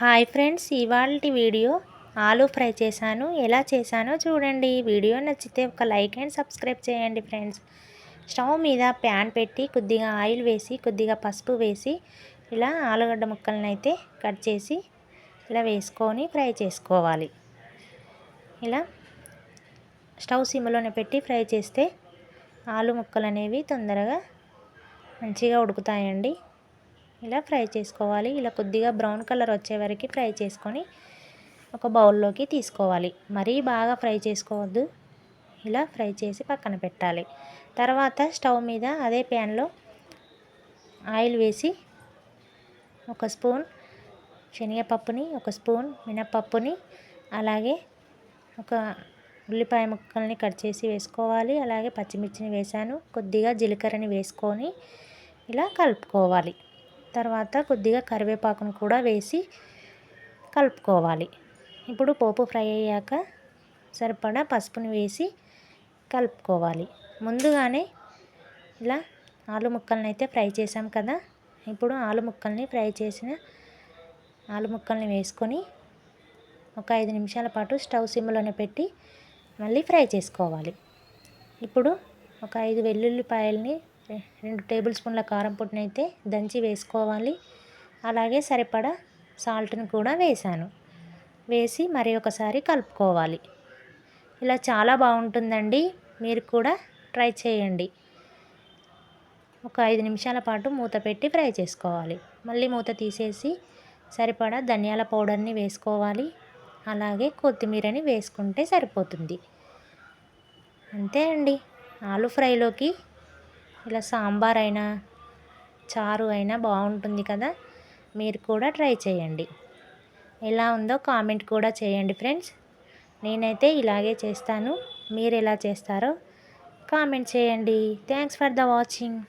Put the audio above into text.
Hi friends ఇవాళ video aloo fry చేశాను. ఎలా చేశానో చూడండి. వీడియో నచ్చితే ఒక లైక్ అండ్ సబ్స్క్రైబ్ చేయండి ఫ్రెండ్స్. స్టవ్ మీద ప్యాన్ పెట్టి కొద్దిగా ఆయిల్ వేసి కొద్దిగా పసుపు వేసి ఇలా ఆలుగడ్డ ముక్కలను అయితే కట్ చేసి ఇలా వేసుకొని ఫ్రై చేసుకోవాలి. ఇలా స్టవ్ సిమ్లోనే పెట్టి ఫ్రై చేస్తే ఆలు ముక్కలు అనేవి తొందరగా మంచిగా ఉడుకుతాయండి. ఇలా ఫ్రై చేసుకోవాలి. ఇలా కొద్దిగా బ్రౌన్ కలర్ వచ్చే వరకు ఫ్రై చేసుకొని ఒక బౌల్లోకి తీసుకోవాలి. మరీ బాగా ఫ్రై చేసుకోవద్దు. ఇలా ఫ్రై చేసి పక్కన పెట్టాలి. తర్వాత స్టవ్ మీద అదే ప్యాన్లో ఆయిల్ వేసి ఒక స్పూన్ శనగపప్పుని ఒక స్పూన్ మినప్పప్పుని అలాగే ఒక ఉల్లిపాయ ముక్కల్ని కట్ చేసి వేసుకోవాలి. అలాగే పచ్చిమిర్చిని వేసాను. కొద్దిగా జీలకర్రని వేసుకొని ఇలా కలుపుకోవాలి. తర్వాత కొద్దిగా కరివేపాకును కూడా వేసి కలుపుకోవాలి. ఇప్పుడు పోపు ఫ్రై అయ్యాక సరిపడా పసుపుని వేసి కలుపుకోవాలి. ముందుగానే ఇలా ఆలు ముక్కల్ని అయితే ఫ్రై చేసాం కదా ఇప్పుడు ఆలు ముక్కల్ని ఫ్రై చేసిన ఆలు ముక్కల్ని వేసుకొని ఒక ఐదు నిమిషాల పాటు స్టవ్ సిమ్లోనే పెట్టి మళ్ళీ ఫ్రై చేసుకోవాలి. ఇప్పుడు ఒక ఐదు వెల్లుల్లిపాయల్ని రెండు టేబుల్ స్పూన్ల కారం పొడిని అయితే దంచి వేసుకోవాలి. అలాగే సరిపడా సాల్ట్ని కూడా వేసాను. వేసి మరి ఒకసారి కలుపుకోవాలి. ఇలా చాలా బాగుంటుందండి. మీరు కూడా ట్రై చేయండి. ఒక ఐదు నిమిషాల పాటు మూత పెట్టి ఫ్రై చేసుకోవాలి. మళ్ళీ మూత తీసేసి సరిపడా ధనియాల పౌడర్ని వేసుకోవాలి. అలాగే కొత్తిమీరని వేసుకుంటే సరిపోతుంది. అంతే అండి. ఆలు ఫ్రైలోకి ఇలా సాంబార్ అయినా చారు అయినా బాగుంటుంది కదా? మీరు కూడా ట్రై చేయండి. ఎలా ఉందో కామెంట్ కూడా చేయండి ఫ్రెండ్స్. నేనైతే ఇలాగే చేస్తాను. మీరు ఎలా చేస్తారో కామెంట్ చేయండి. Thanks for the watching.